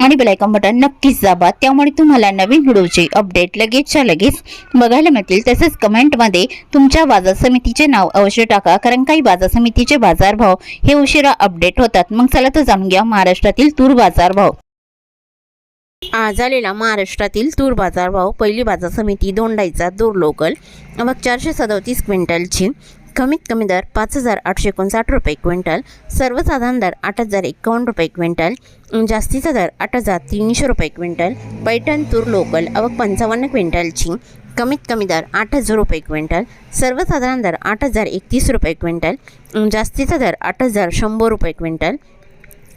आणि bell icon button नक्कीच दाबा. त्यामुळे तुम्हाला नवीन व्हिडिओचे अपडेट लगेचच्या लगेच बघायला मिळतील. तसेच कमेंटमध्ये तुमच्या बाजार समितीचे नाव अवश्य टाका कारण काही बाजार समितीचे बाजारभाव हे उशिरा अपडेट होतात. मग चला तर जाणून घ्या महाराष्ट्रातील तूर बाजारभाव. आज आलेला महाराष्ट्रातील तूर बाजारभाव पहिली बाजार समिती दोंडाईचा दूर लोकल. मग चारशे सदोतीस क्विंटलची. कमीत कमी दर पाच हजार आठशे एकोणसाठ रुपये क्विंटल सर्वसाधारण दर आठ हजार एकावन्न रुपये क्विंटल जास्तीचा दर आठ हजार तीनशे रुपये क्विंटल पैठण तूर लोकल अवक पंचावन्न क्विंटलची कमीत कमी दर आठ हजार रुपये क्विंटल सर्वसाधारण दर आठ हजार एकतीस रुपये क्विंटल जास्तीचा दर आठ हजार शंभर रुपये क्विंटल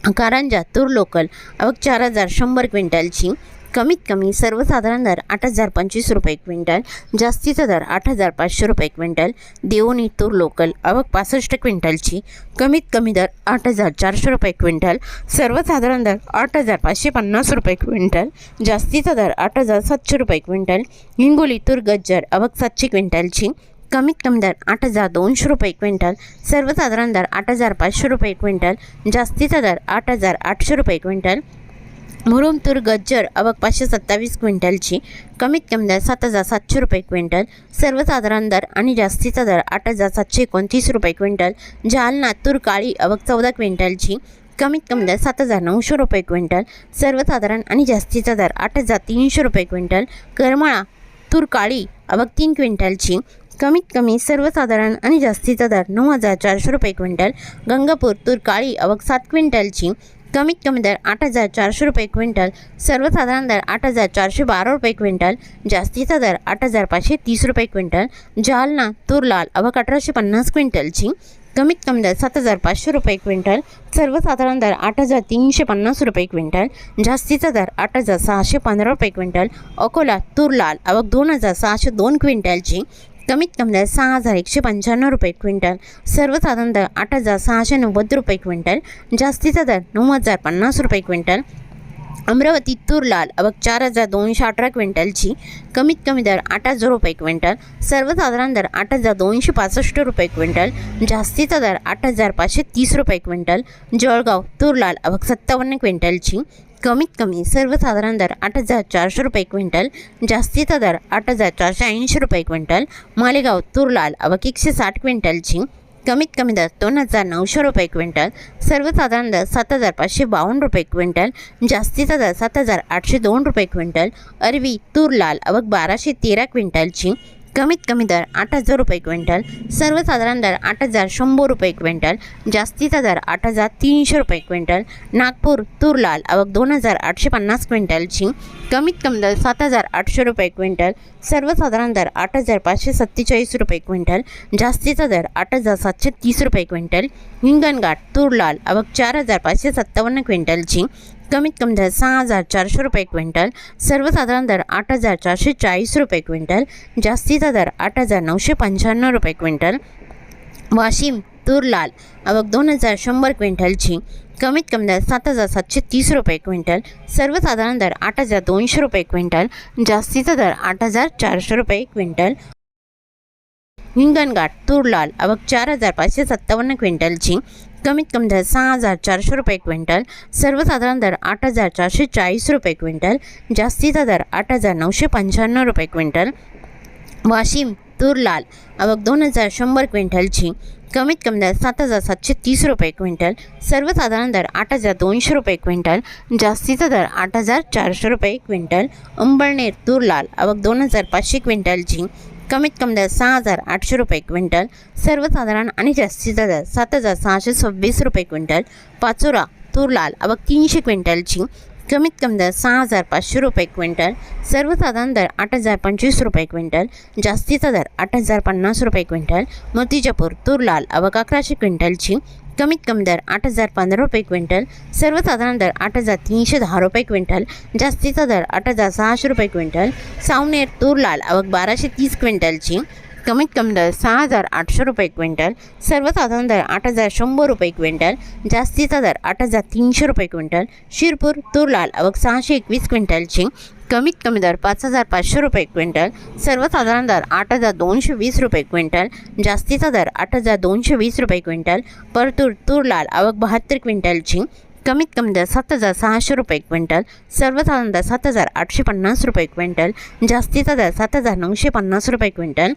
कारंजा तूर लोकल अवक चार हजार शंभर क्विंटलची कमीत कमी सर्वसाधारण दर आठ हजार पंचवीस रुपये क्विंटल जास्तीचा दर आठ हजार पाचशे रुपये क्विंटल देवणी तूर लोकल अवक पासष्ट क्विंटलची कमीत कमी दर आठ हजार चारशे रुपये क्विंटल सर्वसाधारण दर आठ हजार पाचशे पन्नास रुपये क्विंटल जास्तीचा दर आठ हजार सातशे रुपये क्विंटल हिंगोली तूर गज्जर अवक सातशे क्विंटलची कमीत कमी दर आठ हजार दोनशे रुपये क्विंटल सर्वसाधारण दर आठ हजार पाचशे रुपये क्विंटल जास्तीचा दर आठ हजार आठशे रुपये क्विंटल मुरुम तूर गज्जर अवक पाचशे सत्तावीस क्विंटलची. कमीत कमी दर सात हजार सातशे रुपये क्विंटल. सर्वसाधारण दर आणि जास्तीचा दर आठ हजार सातशे एकोणतीस रुपये क्विंटल. जालना तूर काळी अवक चौदा क्विंटलची. कमीत कमी दर सात हजार नऊशे रुपये क्विंटल. सर्वसाधारण आणि जास्तीचा दर आठ हजार तीनशे रुपये क्विंटल. करमाळा तूर काळी अवक तीन क्विंटलची. कमीत कमी सर्वसाधारण आणि जास्तीचा दर नऊ हजार चारशे रुपये क्विंटल. गंगापूर तूर काळी अवक सात क्विंटलची. कमीत कमी दर आठ हजार चारशे रुपये क्विंटल सर्वसाधारण दर आठ हजार चारशे बारा रुपये क्विंटल जास्तीचा दर आठ हजार पाचशे तीस रुपये क्विंटल जालना तूर लाल अवक अठराशे पन्नास क्विंटलची कमीत कमी दर सात हजार पाचशे रुपये क्विंटल सर्वसाधारण दर आठ हजार तीनशे पन्नास रुपये क्विंटल जास्तीचा दर आठ हजार सहाशे पंधरा रुपये क्विंटल अकोला तूर लाल अवक दोन हजार सहाशे दोन क्विंटलची कमीत कमी दर सहा हजार एकशे पंच्याण्णव रुपये क्विंटल सर्वसाधारण दर आठ हजार सहाशे नव्वद रुपये क्विंटल जास्तीचा दर नऊ हजार पन्नास रुपये क्विंटल अमरावती तूर लाल अवक चार हजार दोनशे अठरा क्विंटलची कमीत कमी दर आठ हजार रुपये क्विंटल सर्वसाधारण दर आठ हजार दोनशे पासष्ट रुपये क्विंटल जास्तीचा दर आठ हजार पाचशे तीस रुपये क्विंटल जळगाव तूर लाल अवक सत्तावन्न क्विंटलची कमीत कमी सर्वसाधारण दर आठ हजार चारशे रुपये क्विंटल जास्तीचा दर आठ हजार चारशे ऐंशी रुपये क्विंटल मालेगाव तूर लाल अवक एकशे साठ क्विंटलची कमीत कमी दर दोन हजार नऊशे रुपये क्विंटल सर्वसाधारण दर सात हजार पाचशे बावन्न रुपये क्विंटल जास्तीचा दर सात हजार आठशे दोन रुपये क्विंटल अरवी तूर लाल अवक बाराशे तेरा क्विंटलची कमीत कमी दर आठ हजार रुपये क्विंटल सर्वसाधारण दर आठ हजार शंभर रुपये क्विंटल जास्तीचा दर आठ हजार तीनशे रुपये क्विंटल नागपूर तूर लाल अवक दोन हजार आठशे पन्नास क्विंटलची कमीत कमी दर सात हजार आठशे रुपये क्विंटल सर्वसाधारण दर आठ हजार पाचशे सत्तेचाळीस रुपये क्विंटल जास्तीचा दर आठ हजार सातशे तीस रुपये क्विंटल हिंगणघाट तूर लाल चार हजार पाचशे सत्तावन्न क्विंटलची कमीत कमी दर सहा हजार चारशे रुपये क्विंटल सर्वसाधारण दर आठ हजार चारशे चाळीस रुपये क्विंटल जास्तीचा दर आठ हजार नऊशे पंच्याण्णव रुपये क्विंटल. वाशिम तूर लाल अवक दोन हजार शंभर क्विंटलची कमीत कमी दर सात हजार सातशे तीस रुपये क्विंटल सर्वसाधारण दर आठ हजार दोनशे रुपये क्विंटल जास्तीचा दर आठ हजार चारशे रुपये क्विंटल. हिंगणघाट तूर लाल अवक चार हजार पाचशे सत्तावन्न क्विंटलची कमीत कमी दर सहा हजार चारशे रुपये क्विंटल सर्वसाधारण दर आठ हजार चारशे चाळीस रुपये क्विंटल जास्तीचा दर आठ हजार नऊशे पंच्याण्णव रुपये क्विंटल. वाशिम तूर लाल अवक दोन हजार शंभर क्विंटलची कमीत कमी दर सात हजार सातशे तीस रुपये क्विंटल सर्वसाधारण दर आठ हजार दोनशे रुपये क्विंटल जास्तीचा दर आठ हजार चारशे रुपये क्विंटल. अंबळनेर तूर लाल अवक दोन हजार पाचशे क्विंटलची कमीत कमी दर सहा हजार आठशे रुपये क्विंटल सर्वसाधारण आणि जास्तीचा दर सात हजार सहाशे सव्वीस रुपये क्विंटल पाचोरा तूर लाल अवक तीनशे क्विंटलची कमीत कमी दर सहा हजार पाचशे रुपये क्विंटल सर्वसाधारण दर आठ हजार पंचवीस रुपये क्विंटल जास्तीचा दर आठ हजार पन्नास रुपये क्विंटल मोतीजापूर तूर लाल अवक अकराशे क्विंटलची कमीत कमी दर आठ हजार पंधरा रुपये क्विंटल सर्वसाधारण दर आठ हजार तीनशे दहा रुपये क्विंटल जास्तीचा दर आठ हजार सहाशे रुपये क्विंटल सावनेर तूर लाल अवक बाराशे तीस क्विंटलची कमीत कमी दर सहा हजार आठशे रुपये क्विंटल सर्वसाधारण दर आठ हजार शंभर रुपये क्विंटल जास्तीचा दर आठ हजार तीनशे रुपये क्विंटल शिरपूर तूर लाल आवक सहाशे एकवीस क्विंटलची कमीत कमी दर पाच हजार पाचशे रुपये क्विंटल सर्वसाधारण दर आठ हजार दोनशे वीस रुपये क्विंटल जास्तीचा दर आठ हजार दोनशे वीस रुपये क्विंटल परतूर तूर लाल आवक बहात्तर क्विंटलची कमीत कमी दर सात हजार सहाशे रुपये क्विंटल सर्वसाधारण दर सात हजार आठशे पन्नास रुपये क्विंटल जास्तीचा दर सात हजार नऊशे पन्नास रुपये क्विंटल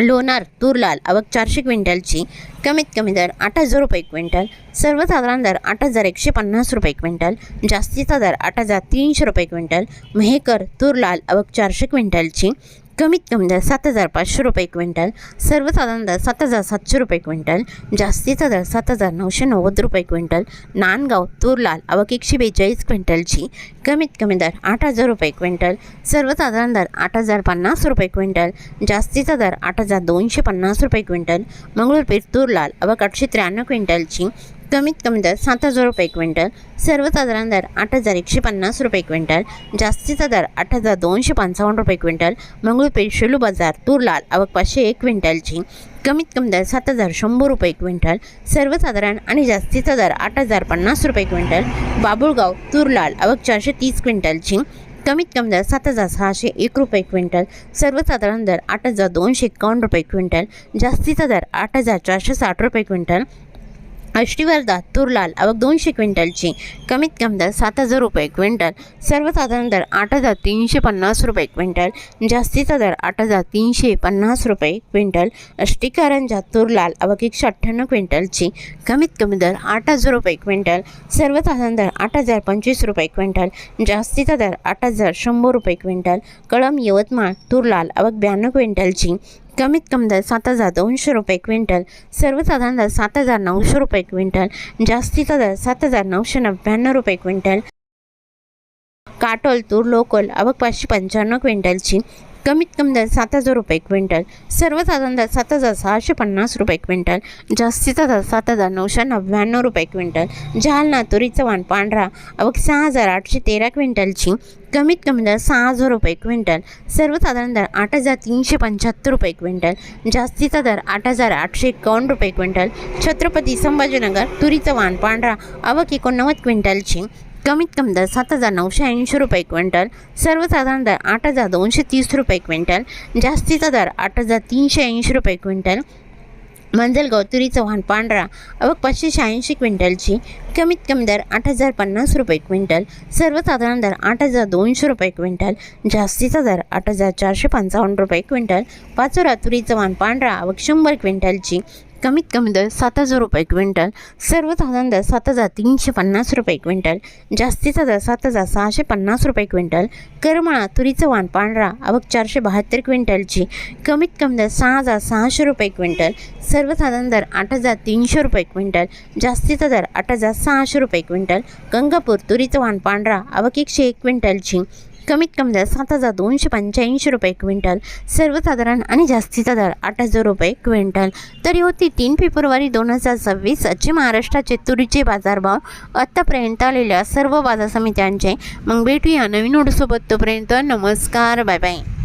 लोणार तूर लाल आवक चारशे क्विंटलची कमीत कमी दर आठ हजार रुपये क्विंटल सर्वसाधारण दर आठ हजार एकशे पन्नास रुपये क्विंटल जास्तीचा दर आठ हजार तीनशे रुपये क्विंटल मेहकर तूर लाल आवक चारशे क्विंटलची कमीत कमी दर सात हजार पाचशे रुपये क्विंटल सर्वसाधारण दर सात हजार सातशे रुपये क्विंटल जास्तीचा दर सात हजार नऊशे नव्वद रुपये क्विंटल नांदगाव तूर लाल आवक एकशे बेचाळीस क्विंटलची कमीत कमी दर आठ हजार रुपये क्विंटल सर्वसाधारण दर आठ हजार पन्नास रुपये क्विंटल जास्तीचा दर आठ हजार दोनशे पन्नास रुपये क्विंटल मंगळूरपीठ तूर लाल आवक आठशे त्र्याण्णव क्विंटलची कमीत कमी दर सात हजार रुपये क्विंटल सर्वसाधारण दर आठ हजार एकशे पन्नास रुपये क्विंटल जास्तीचा दर आठ हजार दोनशे पंचावन्न रुपये क्विंटल मंगळूरपेठ शेलू बाजार तूर लाल आवक पाचशे एक क्विंटलची कमीत कमी दर सात हजार शंभर रुपये क्विंटल सर्वसाधारण आणि जास्तीचा दर आठ हजार पन्नास रुपये क्विंटल बाबुळगाव तूर लाल आवक चारशे तीस क्विंटलची कमीत कमी दर सात हजार सहाशे एक रुपये क्विंटल सर्वसाधारण दर आठ हजार दोनशे एकावन्न रुपये क्विंटल जास्तीचा दर आठ हजार चारशे साठ रुपये क्विंटल अष्टीवर्धा तूर लाल आवक दोनशे क्विंटलची. कमीत कमी दर सात हजार रुपये क्विंटल. सर्वसाधारण दर आठ हजार तीनशे पन्नास रुपये क्विंटल. जास्तीचा दर आठ हजार तीनशे पन्नास रुपये क्विंटल. अष्टीकारंजा तूर लाल आवक एकशे अठ्ठ्याण्णव क्विंटलची. कमीत कमी दर आठ हजार रुपये क्विंटल. सर्वसाधारण दर आठ हजार पंचवीस रुपये क्विंटल. जास्तीचा दर आठ हजार शंभर रुपये क्विंटल. कळम यवतमाळ तूर लाल आवक ब्याण्णव क्विंटलची. कमीत कमी दर सात हजार दोनशे रुपये क्विंटल सर्वसाधारण दर सात हजार नऊशे रुपये क्विंटल जास्तीचा दर सात हजार नऊशे नव्याण्णव रुपये क्विंटल. काटोल तूर लोकल अवक पाचशे पंच्याण्णव क्विंटलची कमीत कमी दर सात हजार रुपये क्विंटल. सर्वसाधारण दर सात हजार सहाशे पन्नास रुपये क्विंटल. जास्तीचा दर सात हजार नऊशे नव्याण्णव रुपये क्विंटल. जालना तुरीचं वाण पांढरा अवघ सहा हजार आठशे तेरा क्विंटलची कमीत कमी दर सहा हजार रुपये क्विंटल. सर्वसाधारण दर आठ हजार तीनशे पंच्याहत्तर रुपये क्विंटल. जास्तीचा दर आठ हजार आठशे एकावन्न रुपये क्विंटल. छत्रपती संभाजीनगर तुरीचं वाण पांढरा आवक एकोणनव्वद क्विंटलची कमीत कमी दर सात हजार नऊशे ऐंशी रुपये क्विंटल सर्वसाधारण दर आठ हजार दोनशे तीस रुपये क्विंटल जास्तीचा दर आठ हजार तीनशे ऐंशी रुपये क्विंटल मंजलगाव तुरी चव्हाण पांढरा अवघ पाचशे शहाऐंशी क्विंटलची कमीत कमी दर आठ हजार पन्नास रुपये क्विंटल सर्वसाधारण दर आठ हजार दोनशे रुपये क्विंटल जास्तीचा दर आठ हजार चारशे पंचावन्न रुपये क्विंटल पाचोरा तुरी चव्हाण पांढरा अवघ शंभर क्विंटलची कमीत कमी दर सात हजार रुपये क्विंटल सर्वसाधारण दर सात हजार तीनशे पन्नास रुपये क्विंटल जास्तीचा दर सात हजार सहाशे पन्नास रुपये क्विंटल करमाळा तुरीचं वाण पांढरा आवक चारशे बहात्तर क्विंटलची कमीत कमी दर सहा हजार सहाशे रुपये क्विंटल सर्वसाधारण दर आठ हजार तीनशे रुपये क्विंटल जास्तीचा दर आठ हजार सहाशे रुपये क्विंटल गंगापूर तुरीचं वाण पांढरा आवक एकशे एक क्विंटलची कमीत कमी दर सात हजार दोनशे पंच्याऐंशी रुपये क्विंटल सर्वसाधारण आणि जास्तीचा दर आठ हजार रुपये क्विंटल. तर होती तीन फेब्रुवारी दोन हजार सव्वीस आजचे महाराष्ट्राचे तुरीचे बाजारभाव आत्तापर्यंत आलेल्या सर्व बाजार समित्यांचे. मग भेटूया नवीन ओढसोबत तोपर्यंत नमस्कार बाय बाय.